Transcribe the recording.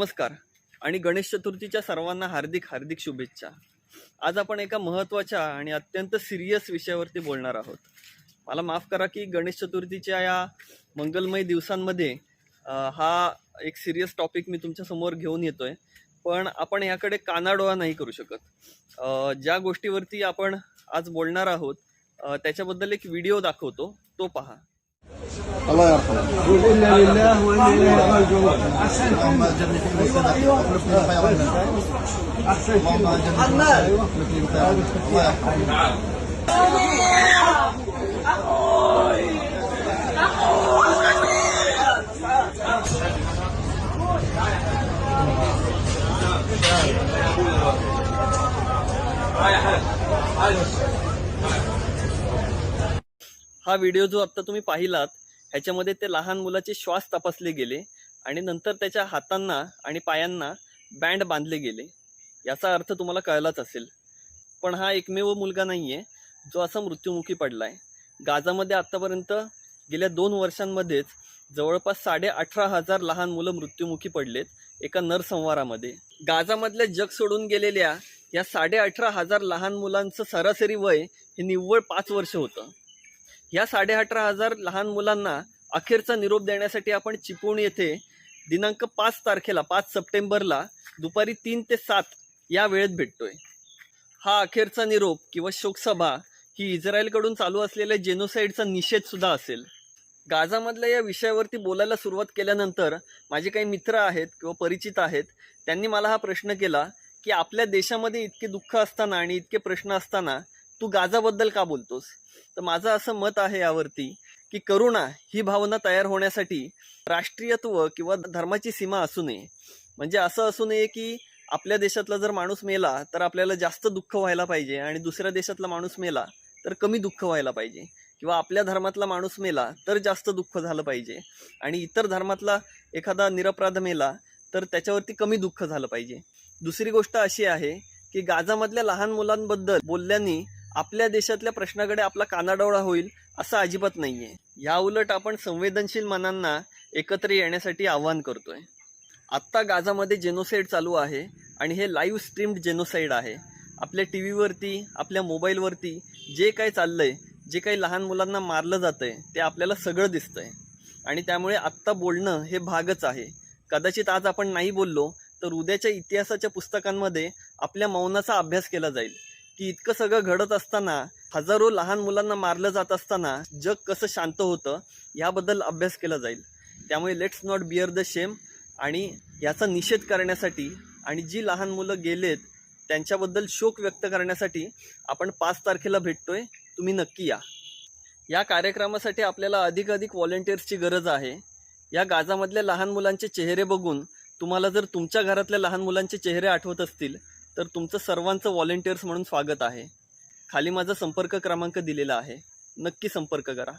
नमस्कार आणि गणेश चतुर्थीच्या सर्वांना हार्दिक हार्दिक शुभेच्छा. आज आपण एका महत्त्वाच्या आणि अत्यंत सिरियस विषयावरती बोलणार आहोत. मला माफ करा की गणेश चतुर्थीच्या या मंगलमय दिवसांमध्ये हा एक सिरियस टॉपिक मी तुमच्यासमोर घेऊन येतोय. पण आपण याकडे कानाडोळा नाही करू शकत. ज्या गोष्टीवरती आपण आज बोलणार आहोत त्याच्याबद्दल एक व्हिडिओ दाखवतो. तो पहा. الله يرحمه قل انا لله وانا اليه راجعون اللهم اجرني في مصيبتي واخلفني خيرا منها اللهم اجرني في مصيبتي واخلفني خيرا منها الله يرحمه हा व्हिडिओ जो आता तुम्ही पाहिलात ह्याच्यामध्ये ते लहान मुलाचे श्वास तपासले गेले आणि नंतर त्याच्या हातांना आणि पायांना बँड बांधले गेले. याचा अर्थ तुम्हाला कळलाच असेल. पण हा एकमेव मुलगा नाहीये जो असा मृत्युमुखी पडलाय. गाजामध्ये आतापर्यंत गेल्या दोन वर्षांमध्येच जवळपास साडे अठरा हजार लहान मुलं मृत्युमुखी पडलेत एका नरसंहारामध्ये. गाजामधल्या जग सोडून गेलेल्या या साडे अठरा हजार लहान मुलांचं सरासरी वय हे निव्वळ पाच वर्ष होतं. या साडे अठरा हजार लहान मुलांना अखेरचा निरोप देण्यासाठी आपण चिपळूण येथे दिनांक पाच तारखेला पाच सप्टेंबरला दुपारी तीन ते सात या वेळेत भेटतोय. हा अखेरचा निरोप किंवा शोकसभा ही इस्रायलकडून चालू असलेल्या जेनोसाईडचा निषेध सुद्धा असेल. गाझामधल्या या विषयावरती बोलायला सुरुवात केल्यानंतर माझे काही मित्र आहेत किंवा परिचित आहेत त्यांनी मला हा प्रश्न केला की आपल्या देशामध्ये इतके दुःख असताना आणि इतके प्रश्न असताना तू गाजाबद्दल का बोलतोस? तर माझं असं मत आहे यावरती की करुणा ही भावना तयार होण्यासाठी राष्ट्रीयत्व किंवा धर्माची सीमा असू नये. म्हणजे असं असू नये की आपल्या देशातला जर माणूस मेला तर आपल्याला जास्त दुःख व्हायला पाहिजे आणि दुसऱ्या देशातला माणूस मेला तर कमी दुःख व्हायला पाहिजे. किंवा आपल्या धर्मातला माणूस मेला तर जास्त दुःख झालं पाहिजे. आणि इतर धर्मातला एखादा निरपराध मेला तर त्याच्यावरती कमी दुःख झालं पाहिजे. दुसरी गोष्ट अशी आहे की गाजामधल्या लहान मुलांबद्दल बोलल्याने आपल्या देशातल्या प्रश्नाकडे आपला कानाडोळा होईल असं अजिबात नाहीये. या उलट आपण संवेदनशील मनांना एकत्र येण्यासाठी आवाहन करतोय. आत्ता गाझामध्ये जेनोसाईड चालू आहे आणि हे लाईव्ह स्ट्रीम्ड जेनोसाईड आहे. आपल्या टी व्हीवरती आपल्या मोबाईलवरती जे काही आहे जे काही लहान मुलांना मारलं जातं आहे ते आपल्याला सगळं दिसतंय. आणि त्यामुळे आत्ता बोलणं हे भागच आहे. कदाचित आज आपण नाही बोललो तर उद्याच्या इतिहासाच्या पुस्तकांमध्ये आपल्या मौनाचा अभ्यास केला जाईल. की इतकं सगळं घडत असताना हजारो लहान मुलांना मारलं जात असताना जग कसं शांत होतं याबद्दल अभ्यास केला जाईल. त्यामुळे let's not bear the shame आणि याचा निषेध करण्यासाठी आणि जी लहान मुलं गेलेत त्यांच्याबद्दल शोक व्यक्त करण्यासाठी आपण पाच तारखेला भेटतोय. तुम्ही नक्की या. या कार्यक्रमासाठी आपल्याला अधिक अधिक व्हॉलेंटियर्सची गरज आहे. या गाजामधल्या लहान मुलांचे चेहरे बघून तुम्हाला जर तुमच्या घरातल्या लहान मुलांचे चेहरे आठवत असतील तर तुमचं सर्वांचं व्हॉलेंटियर्स म्हणून स्वागत आहे. खाली माझा संपर्क क्रमांक दिलेला आहे. नक्की संपर्क करा.